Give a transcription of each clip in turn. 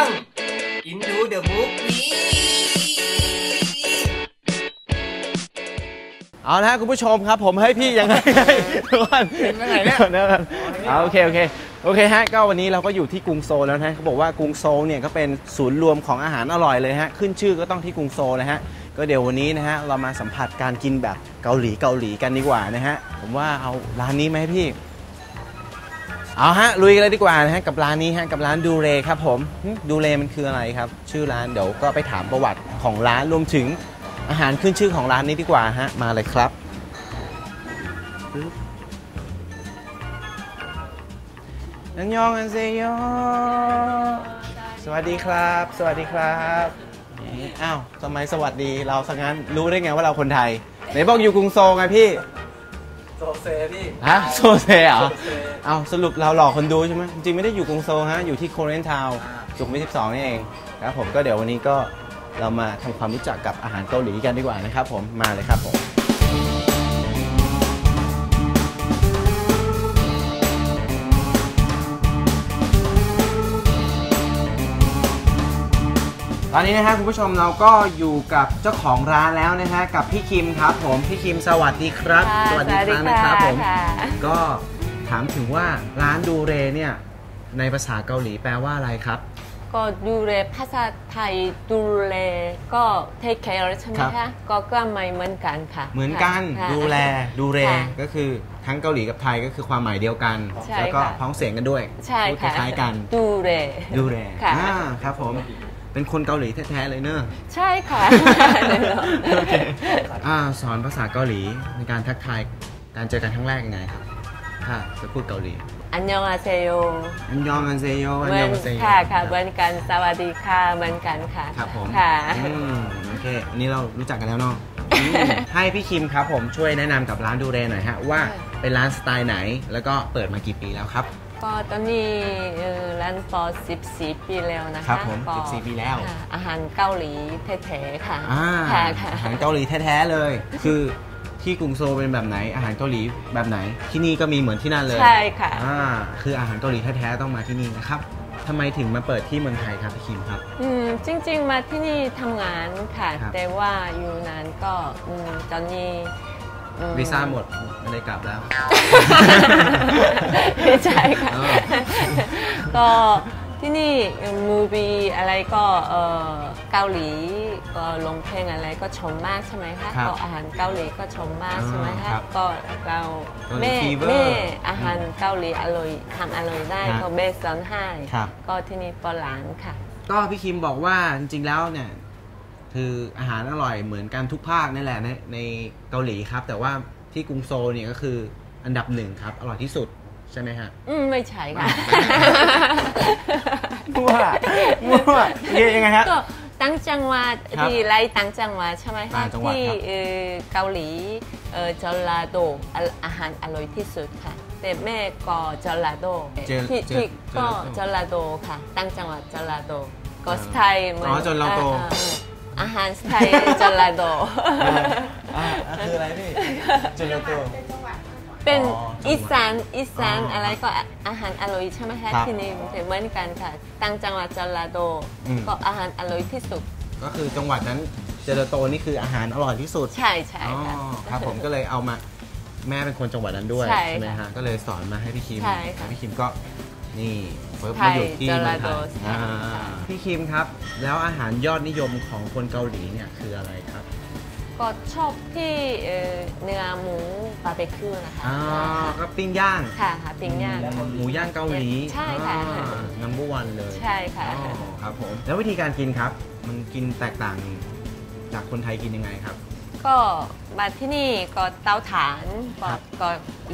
ง Into the Movie เอาละครับคุณผู้ชมครับ ผมให้พี่ยังไงทุกคนเป็นยังไงเนี่ยดี๋วก่อนเอาโอเคโอเคโอเคฮะก็วันนี้เราก็อยู่ที่กรุงโซลแล้วนะฮะเขาบอกว่ากรุงโซลเนี่ยก็เป็นศูนย์รวมของอาหารอร่อยเลยฮะขึ้นชื่อก็ต้องที่กรุงโซลนะฮะก็เดี๋ยววันนี้นะฮะเรามาสัมผัสการกินแบบเกาหลีเกาหลีกันดีกว่านะฮะผมว่าเอาร้านนี้ไหมพี่ เอาฮะลุยกันเลยดีกว่านะฮะกับร้านนี้ฮะกับร้านดูเรครับผมหึดูเรมันคืออะไรครับ ชื่อร้านเดี๋ยวก็ไปถามประวัติของร้านรวมถึงอาหารขึ้นชื่อของร้านนี้ดีกว่าฮะมาเลยครับปึ๊บนันยองอันเซโยสวัสดีครับ สวัสดีครับนี่อ้าวทำไมสวัสดีเราสังงั้นรู้ได้ไงว่าเราคนไทยไหนบอกอยู่กรุงโซลไงพี่ โซเซพี่ฮะโซเซเหรอโซเซเอาสรุปเราหลอกคนดูใช่ไหมจริงๆไม่ได้อยู่กรุงโซลฮะ อยู่ที่โคเรนทาวน์สุขุมวิท12 นี่เองครับผมก็เดี๋ยววันนี้ก็เรามาทำความรู้จักกับอาหารเกาหลีกันดีกว่านะครับผมมาเลยครับผม ตอนนี้นะฮะคุณผู้ชมเราก็อยู่กับเจ้าของร้านแล้วนะฮะกับพี่คิมครับ ผมพี่คิมสวัสดีครับค่ะสวัสดีครับนะครับผมค่ะ ก็ถามถึงว่าร้านดูเรเนี่ยในภาษาเกาหลีแปลว่าอะไรครับ ก็ดูแลภาษาไทยดูแลก็เทคแคร์ใช่ไหมครัคะบ ก็ก็ไม่เหมือนกันค่ะเหมือนกันค่ะ ดูแลดูเรค่ะก็คือทั้งเกาหลีกับไทยก็คือความหมายเดียวกัน ใช่แล้วก็ค่ะ พ้องเสียงกันด้วยใช่พูดคค่ะล้ายๆกัน ดูแลดูเรค่ะ อ่าครับผม เป็นคนเกาหลีแท้ๆเลยเนอะใช่ค่ะ โอเคอ่าสอนภาษาเกาหลีในการทักทายการเจอกันครั้งแรกยังไงครับถ้าจะพูดเกาหลีอันยองอาเซโยอันยองอันเซโยอันเหมืยออนงอันเซโยค่ะค่ะเหมือนกันสวัสดีค่ะเหมือนกันค่ะครับผมค่ะอืมโอเคอันนี้เรารู้จักกันแล้วเนาะอืมให้พี่คิมครับผมช่วยแนะนำกับร้านดูเรหน่อยฮะว่าเป็นร้านสไตล์ไหน แล้วก็เปิดมากี่ปีแล้วครับ ก็ตอนนี้เอ่อร้านปอ14 ปีแล้วนะคะครับผมก็14ปีแล้ว ค่ะอาหารเกาหลีแท้ๆค่ะอ่าค่ะค่ะ อาหารเกาหลีแท้ๆเลย คือที่กรุงโซลเป็นแบบไหน อาหารเกาหลีแบบไหน ที่นี่ก็มีเหมือนที่นั่นเลยใช่ค่ะ อ่าคืออาหารเกาหลีแท้ๆต้องมาที่นี่นะครับทำไมถึงมาเปิดที่เมืองไทยครับพี่คิมครับ อืมจริงๆมาที่นี่ทำงานค่ะ ครับแต่ว่าอยู่นานก็อืมตอนนี้อืม วีซ่าหมดไม่ได้กลับแล้ว ไม่ใช่ค่ะอ๋อก็ที่นี่มูบีอะไรก็เออเกาหลีก็ลงเพลงอะไรก็ชมมากใช่ไหมคะครับก็อาหารเกาหลีก็ชมมากอ๋อใช่ไหมครัคะบก็เราเกาหลีแม่ fever แม่อาหารเกาหลีอร่อยทำอร่อยได้ครับก็เบสสอนให้ครับก็ที่นี่ปอหลานค่ะ ก็พี่คิมบอกว่าจริงๆแล้วเนี่ย คืออาหารอร่อยเหมือนกันทุกภาคนั่นแหละในในเกาหลีครับ แต่ว่าที่กรุงโซลเนี่ยก็คืออันดับหนึ่งครับ อร่อยที่สุดใช่ไหมฮะ อืม ไม่ใช่ค่ะมั่วมั่วยังไงฮะก็ตั้งจังหวัดครับที่ไล่ตั้งจังหวัดใช่ไหมคะต่างจังหวัดที่ครับเอ่อเกาหลีเอ่อจอลาโดอะอาหารอร่อยที่สุดค่ะแต่แม่ก็จอลาโดเจอที่เจอที่ก็เจจออลาโดค่ะ ตั้งจังหวัดจอลาโดก็อ่าสไตล์เหมือนอ๋อจอลาโด อ่าอ่าอาหารสไตล์จอลาโดอ่าคืออะไรพี่จุลโต เป็นอ๋อจังหวัดอีสานอีสานอ๋อออะไรก็อาหารอร่อยใช่ไหมคะครับที่นี่เหมือนกันค่ะตั้งจังหวัดจอลาโดอืม ก็อาหารอร่อยที่สุดก็คือจังหวัดนั้นเจโรโตนี่คืออาหารอร่อยที่สุดใช่ใช่อ๋อค่ะ ครับผมก็เลยเอามาแม่เป็นคนจังหวัดนั้นด้วยใช่ไหมค่ะฮะก็เลยสอนมาให้พี่คิมใช่ค่ะ แล้วพี่คิมก็นี่ เฟิร์สไทมายอยู่ที่จอเมืราองไทโดยใช่อ่าค่ะพี่คิมครับ แล้วอาหารยอดนิยมของคนเกาหลีเนี่ยคืออะไรครับ ก็ชอบที่เอ่อเนื้อหมูบาร์บีคิวนะคะอ๋อก็ปิ้งย่างค่ะค่ะปิ้งย่างหมูย่างเกาหลีใช่ค่ะนัมเบอร์วันเลยใช่ค่ะอ๋อครับผมแล้ววิธีการกินครับ มันกินแตกต่างจากคนไทยกินยังไงครับ ก็มาที่นี่ก็เตาถ่านก็ครับก็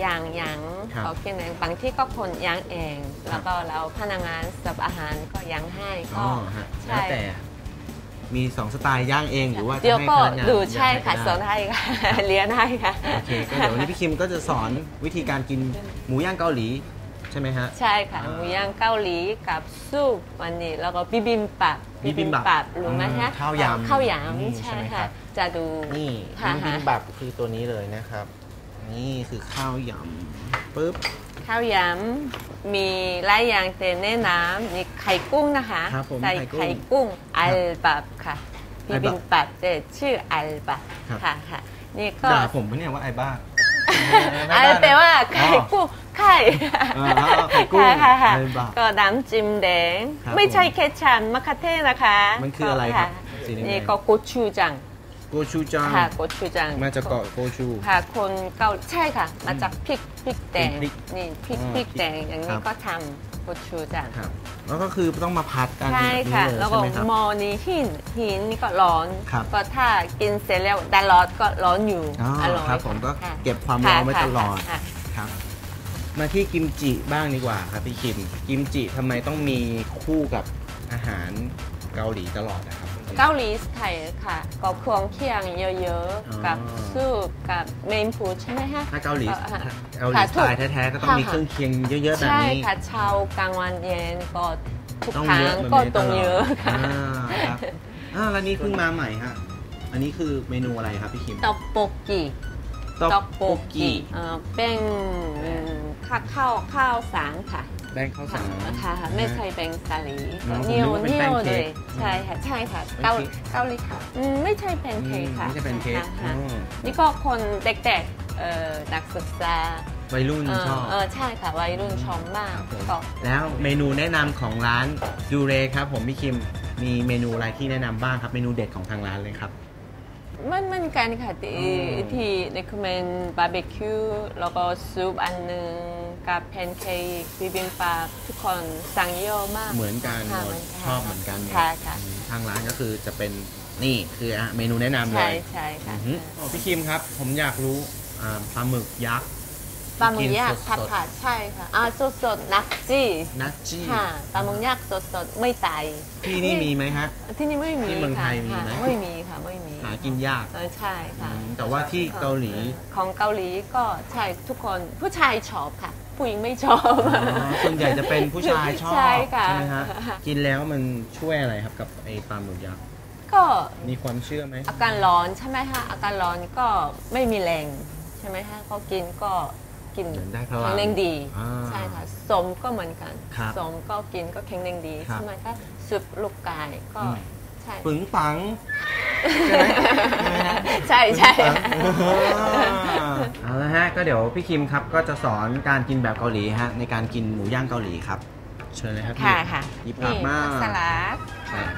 ย่างย่างครับก็กินเองบางที่ก็คนย่างเอง ครับ แล้วก็เราพนักงานเสิร์ฟอาหารก็ย่างให้อ๋ก็ อฮะแล้ใช่วแต่มีสองสไตล์ย่างเองหรือว่าจะเดี๋ยวให้ก็พนักงานดูใช่ค่ะย่างสให้อนก็ได้ให้ค่ะเรียนให้ค่ะ โอเคก็เดี๋ยววันนี้พี่คิมก็จะสอนวิธีการกินหมูย่างเกาหลีใช่ไหมฮะ ใช่ค่ะอ่า หมูย่างเกาหลีกับซุปวันนี้แล้วก็บิบิมบับ บิบิมบับรู้ไหมคะอืมข้าวยำข้าวนี่ยำใช่ใช่ไหมครัค่ะบจะดูนี่ค่ะบิบิมบับคือตัวนี้เลยนะครับ นี่คือข้าวยำปึ๊บข้าวยมีหลายอย่างแต่แนะนำมีไข่กุ้งนะคะครับผมใส่ไข่กุ้งไข่กุ้งอัลบับค่ะอับิลบับบิมบับแต่ชื่ออัลบับครับค่ะค่ะนี่ก็ด่าผมปะเนี่ยว่าไอ้บ้าอัล แปลว่าไข่กุ้งไข่อ๋อไข่กุ้งค่ะค่ะอัลบับก็น้ำจิ้มแดงครับไม่ใช่ผมแค่ชันมะคาเทศนะคะ มันคืออะไรครับะสีแดงๆนี่ก็โกชูจังโกชูจังค่ะโกชูจังมาจากเกาะโกชูค่ะคนเกาใช่ค่ะ มาจากพริกพริกแดงพริกนี่พริกอ๋อพริกแดงอย่างครันี้บก็ทำ โกชูจังครับแล้วก็คือต้องมาพัดกันใช่แบบนี้ค่ะเลยแล้วก็ใช่ไหมครับหมอนี้หินหินนี่ก็ร้อน ครับ ก็ถ้ากินเสร็จแล้วได้ร้อนก็ร้อนอยู่อ๋ออร่อยครับผมก็ค่ะเก็บความร้อนไว้ค่ะตลอดค่ะครับ มาที่กิมจิบ้างดีกว่าครับพี่คิม กิมจิทำไมต้องมีคู่กับอาหารเกาหลีตลอดนะครับ เกาหลีสไทยค่ะ ก็เครื่องเคียงเยอะอ๋อๆกับซุปกับเมนฟูดใช่ไหมฮะถ้าเกาหลีอ่อฮะเกาหลีค่ะสไตล์ถูกแท้ๆก็ต้องมีเครื่องเคียงเยอะๆแบบใช่นี้ค่ะเช้ากลางวันเย็นก็ทุกต้องครั้เยงอะแบบก็นี้ตต้องลอดเยอะค่ะอ่าครับอ่าแล้วนี่เพิ่งมาใหม่ฮะ อันนี้คือเมนูอะไรครับพี่คิมต๊อกโปกิต๊อกโปกิเอ่อเป็นข้าวข้าวข้าวสารค่ะแป้งข้าวสารค่ะค่ะไม่ใช่เป็นสาลีอ๋อผมเหนียวนึกว่าเป็นเหนียวแป้งเค้เลกยใช่ค่ะใช่ค่ะแป้เกางเค้กเกาหลีค่ะอืมไม่ใช่เป็นเค้กค่ะไม่ใช่เป็นเค้กค่ะค่ะอ๋อนี่ก็คนเด็กๆเอ่อนักศึกษาวัยรุ่นเอ่อชอบเออใช่ค่ะวัยรุ่นชอบมากครับผมก็แล้วเมนูแนะนำของร้านยูเรครับผมพี่คิมมีเมนูอะไรที่แนะนำบ้างครับเมนูเด็ดของทางร้านเลยครับมันมันกันค่ะที่อืมที่ในคอมเมนต์บาร์บีคิวแล้วก็ซุปอันหนึ่ง กับแพนเค้กบิบิมบับทุกคนสั่งเยอะมากเหมือนกันค่ะหมดนกัชอบเหมือนกันหมดค่ะค่ะอืมทางร้านก็คือจะเป็นนี่คืออะเมนูแนะนำเลใช่ย ใช่ค่ะอือฮึอ๋อพี่คิมครับ ผมอยากรู้อ่าปลาหมึกยักษ์ ปลาหมึกย่างกินสผัดดๆ ผัดใช่ค่ะอ่าสดสดๆนักจีนักจี้ค่ะปลาหมึกย่างสดสดๆไม่ตายที่นี่มีไหมฮะ ที่นี่ไม่มีที่เมืองไทยค่ะมีไหมค่ะไม่มีค่ะไม่มีหากินยากเออใช่ค่ะ อืมแต่ว่าที่เกาหลี ของเกาหลีก็ใช่ทุกคนผู้ชายชอบค่ะ ผู้หญิงไม่ชอบอ๋อส่วนใหญ่จะเป็นผู้ชายชอบใช่ค่ะ ไหมฮะกินแล้วมันช่วยอะไรครับกับไอปลาหมึกยักษ์ก็มีความเชื่อไหมอาการร้อนใช่ไหมคะอาการร้อนก็ไม่มีแรงใช่ไหมคะก็กินก็กินเหมือนได้พลังแข็งแรงดีอ่า ใช่ค่ะสมก็เหมือนกันครับสมก็กินก็แข็งแรงดีครับ ใช่ไหมคะสุปลูกไก่ก็อืมใช่ ปึงปัง ใช่ไหมใช่ไหมฮะใช่ใช่ เอาละฮะก็เดี๋ยวพี่คิมครับก็จะสอนการกินแบบเกาหลีฮะในการกินหมูย่างเกาหลีครับ เชิญเลยครับพี่ค่ะค่ะหยิบผักนี่มาสลัดครับ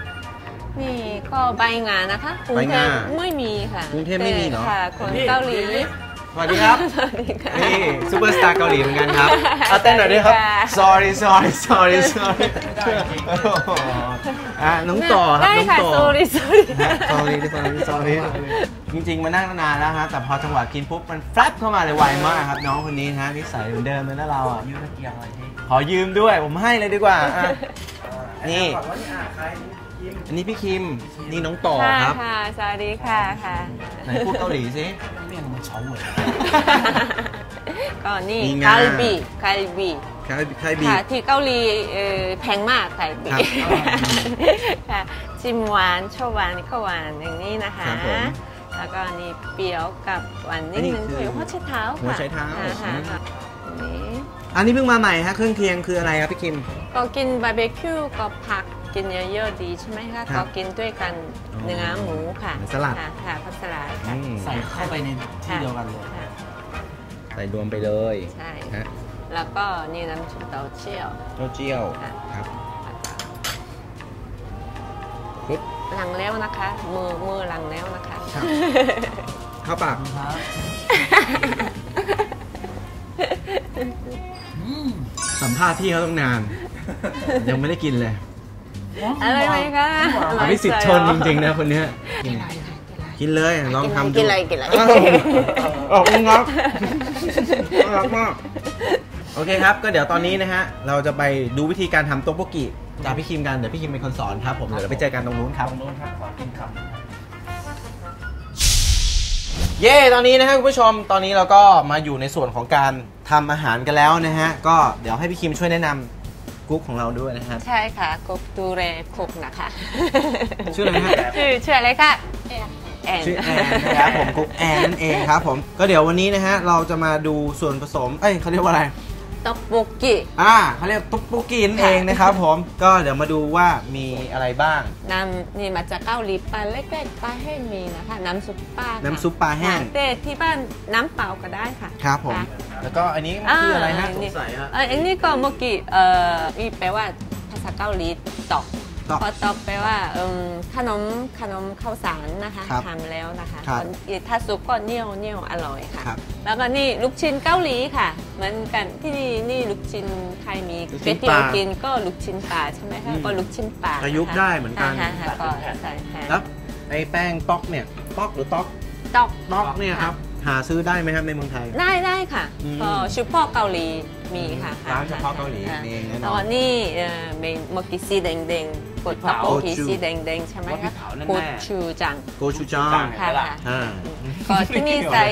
นี่ก็ใบงานะคะกรุงใบเทงาพไม่มีค่ะกรุงเทพไม่มีเหรอค่ะคนเกาหลี สวัสดีครับสวัสดีค่ะนี่ซูเปอร์สตาร์เกาหลีเหมือนกันครับเอาเต้นหน่อยด้วยครับค่ะ sorry sorry sorry sorry อะน้องต่อครับได้น้องค่ะต่อ sorry sorry sorry sorry sorry จริงๆมานั่งนานแล้วฮะ แต่พอจังหวะกินปุ๊บ มันแฟลปเข้ามาเลยไวมากครับ น้องคนนี้ฮะนิสัยเหมือนเดิมเลยนะเราอะยืมตะเกียงหน่อยดิขอยืมด้วย ผมให้เลยดีกว่าอะนี่ก่ อนว่านี่อะใครยิ้มอันนี้พี่คิม นี่น้องต่อค่ะครับ ค่ะ สวัสดีค่ะค่ะ ไหนพูดเกาหลีสิเมี่ยงมันเฉาเหวยก็นี่มีงาคาลบีคาลบีใครใครบีค่ะที่เกาหลีเอ่อแพงมากคาลบีครับค่ะชิมหวานชอบหวานก็หวานอย่างนี้นะคะ ครับผมแล้วก็นี่เปรี้ยวกับหวานนิดอันนี้นึงคือคือหัวไชเท้าค่ะหัวไชเท้าค่ะค่ะอืมค่ะนี่อันนี้เพิ่งมาใหม่ฮะเครื่องเคียงคืออะไรครับพี่คิม ก็กินบาร์บีคิวก็ผัก กินเยอะๆดีใช่ไหมคะครัก็บกินด้วยกันอ๋อเนื้อหมูค่ะเหมือนสลัดค่ะค่ะผักสลัดค่ะ อืม ใส่เข้าไปในที่เดียวกันเลย ค่ะ ใส่รวมไปเลยใช่ ฮะแล้วก็นี่น้ำจิ้มเต้าเจี้ยว เต้าเจี้ยวค่ะ ครับแล้วก็ปุ๊บ หลังแล้วนะคะ มือมือหลังแล้วนะคะ ครับ เข้าปาก ครับสัมภาษณ์พี่เขาต้องนาน ยังไม่ได้กินเลย อะไรไหมคะอภิสิทธิ์ชนจริงๆนะคนเนี้ยกินเลยลองทำดูกินอะไรกินอะไรอ้าวขอบคุณครับน่ารักมากโอเคครับ ก็เดี๋ยวตอนนี้นะฮะ เราจะไปดูวิธีการทำโต๊ะโบกิจากพี่คิมกัน เดี๋ยวพี่คิมเป็นคนสอนครับผม เดี๋ยวเราไปเจอกันตรงนู้นครับ ตรงโน้นครับขอกินคำเย้ ตอนนี้นะฮะคุณผู้ชม ตอนนี้เราก็มาอยู่ในส่วนของการทำอาหารกันแล้วนะฮะ ก็เดี๋ยวให้พี่คิมช่วยแนะนำ กุ๊กของเราด้วยนะครับ ใช่ค่ะกุ๊กดูเรคุกนะคะ ชื่ออะไรนะฮะ ชื่อชื่ออะไรคะแอนชื่อแอนนะครับผมกุ๊กแอนนั่นเองครับผมก็เดี๋ยววันนี้นะฮะเราจะมาดูส่วนผสม เอ้ยเขาเรียกว่าอะไร ต๊อกโบกิอ่าเขาเรียกตุ๊กปุกกี้นั่นเองนะครับผม ก็เดี๋ยวมาดูว่ามีอะไรบ้างน้ำนี่มาจากเกาหลีปลาเล็กๆปลาแห้งมีนะคะ น้ำซุปปลาค่ะน้ำซุปปลาแห้งค่ะแต่ที่บ้านน้ำเปล่าก็ได้ค่ะ ครับผมค่ะแล้วก็อันนี้มันคืออะไรฮะาสงสัยฮะเอ่ออันนี้ก็เมื่อกี้เอ่อมีแปลว่าภาษาเกาหลีตอก ตอกพอตอกแปลว่าเอิ่มขนมขนมข้าวสารนะคะครับทำแล้วนะคะครับถ้าซุปก็เหนียวเหนียวอร่อยค่ะ ครับแล้วก็นี่ลูกชิ้นเกาหลีค่ะ เหมือนกันที่นี่นี่ลูกชิ้นใครมีลูกก๋ชิ้วยนเตี๋ยวปลากินก็ลูกชิ้นปลาใช่ไหมคะอืมก็ลูกชิ้นปลาประยุกต์นะคะได้เหมือนกันาฮะก็ใส่ค่ะแล้วไอ้แป้งต๊อกเนี่ยต๊อกหรือต๊อกตอก ต๊อกเนี่ยครับหาซื้อได้ไหมครับในเมืองไทย ได้ได้ค่ะอืมก็ชุปเปอร์เกาหลีมีค่ะร้านเฉพาะเกาหลีค่ะมีเองแน่นอน แล้วก็นี่เอ่อเป็นเมื่อกี้สีแดงๆ กดต๊อกโบกีโกจูสีแดงๆ ใช่ไหมว่าพริคะกเผาแน่ๆโกชูจังโกชูจังค่ะค่ะอ่าก็ที่นี่ใส่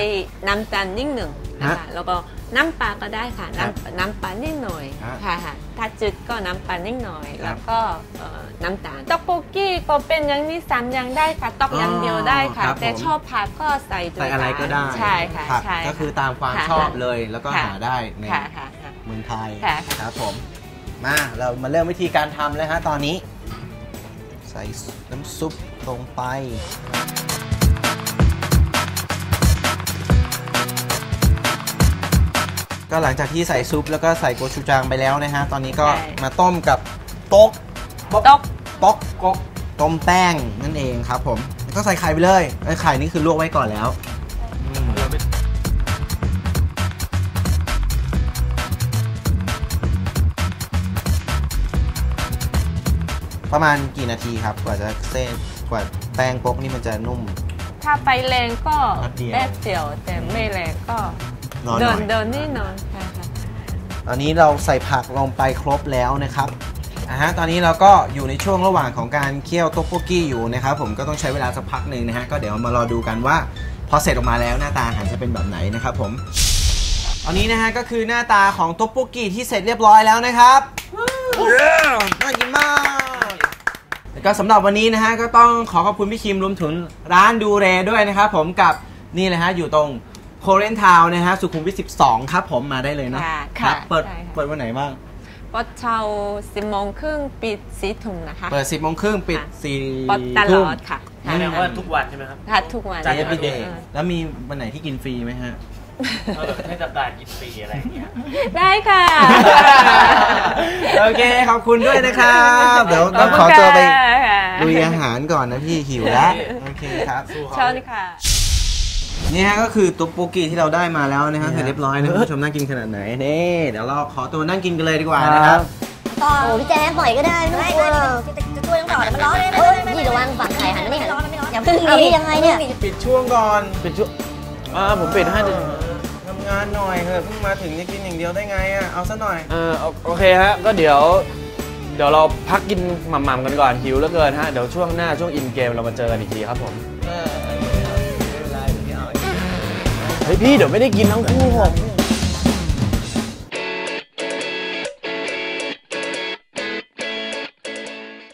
น้ำตาลนิดหนึ่งนะฮะคะแล้วก็น้ำปลาก็ได้ค่ะครับน้ำน้ำปลานิดหน่อยฮะค่ะค่ะถ้าจืดก็น้ำปลานิดหน่อยครับแล้วก็เอ่อน้ำตาลต๊อกโบกี้ก็เป็นอย่างนี้สามอย่างได้ค่ะต๊อกอย่างเดียวได้ค่ะครับแต่ผมชอบผักก็ใส่ด้วยใส่อะไรก็ได้ใช่ค่ะผักใช่ก็คือตามความค่ะชอบเลยแล้วก็ค่ะหาได้ในค่ะค่ะค่ะเมืองไทยค่ะครับผมมาเรามาเริ่มวิธีการทำเลยฮะตอนนี้ ใส่น้ำซุปลงไป ก็หลังจากที่ใส่ซุปแล้วก็ใส่โกชูจังไปแล้วนะฮะ ตอนนี้ก็ใช่ มาต้มกับโต๊กต๊อกโต๊กกกต้มแป้งนั่นเองครับผมแล้วก็ใส่ไข่ไปเลยไอ้ไข่นี่คือลวกไว้ก่อนแล้ว ประมาณกี่นาทีครับ กว่าจะเส้นกว่าแป้งโป๊กนี่มันจะนุ่ม ถ้าไปแรงก็แป๊บเดียว แป๊บเดียว แต่ไม่แรงก็น้อยหเดิน่อนยเดินนี่นอนค่ะค่ะ ตอนนี้เราใส่ผักลงไปครบแล้วนะครับอ่าฮะตอนนี้เราก็อยู่ในช่วงระหว่างของการเคี่ยวโต๊กโบกี้อยู่นะครับผมก็ต้องใช้เวลาสักพักหนึ่งนะฮะก็เดี๋ยวมารอดูกันว่า พอเสร็จออกมาแล้วหน้าตาอาหารจะเป็นแบบไหนนะครับผมตอนนี้นะฮะก็คือหน้าตาของโต๊กโบกี้ที่เสร็จเรียบร้อยแล้วนะครับน่ากินมา กแล้วก็สำหรับวันนี้นะฮะก็ต้องขอขอบคุณพี่คิมรวมถึงร้านดูเรด้วยนะครับผมกับนี่เลยฮะอยู่ตรงโคเรนทาวนะฮะสุขุมวิท 12 ครับผมมาได้เลยเนาะค่ะครับค่ะเปิดใช่ค่ะ เปิดวันไหนบ้าง ปดเช้าสิบโมงครึ่งปิดสี่ทุ่มนะคะ เปิด 10โมงครึ่งปิดค่ะ 4ปดตลทุ่ม อดค่ะแสดงว่าทุกวันใช่ไหมครับ ค่ะทุกวัน จันทร์ every ถึง day แล้วมีวันไหนที่กินฟรีไหมฮะ เออให้สัปดาห์กินฟรีอะไรอย่างเงี้ย ได้ค่ะ โอเค ขอบคุณด้วยนะครับ เดี๋ยวต้องขอตัวไปลุยอาหารก่อนนะพี่หิวแล้วโอเคครับเชิญค่ะ นี่ฮะก็คือตุ๊กโปกีที่เราได้มาแล้วนะฮะเสร็จเรียบร้อยนะคุณผู้ชมน่ากินขนาดไหนนี่เดี๋ยวเราขอตัวนั่งกินกันเลยดีกว่านะครับต่อโอ้พี่แจ๊คปล่อยก็ได้ไม่ต้องกลัวจะช่วยต้องต่อแต่มันร้อนเลยเฮ้ยนี่ระวังฝั่งไข่หันมานี่หันอย่าพึ่งดิยังไงเนี่ยปิดช่วงก่อนปิดช่วง อ่าผมปิดให้ดิทำงานหน่อยเถอะเพิ่งมาถึงจะกินอย่างเดียวได้ไงอะเอาซะหน่อยเออโอโอเคฮะก็เดี๋ยว เดี๋ยวเราพักกินหม่ำๆกันก่อนหิวเหลือเกินฮะเดี๋ยวช่วงหน้าช่วงอินเกมเรามาเจอกันอีกทีครับผมเออไม่เป็นไรเดี๋ยวพี่เอาอีกเฮ้ยพี่เดี๋ยวไม่ได้กินทั้งคู่ผม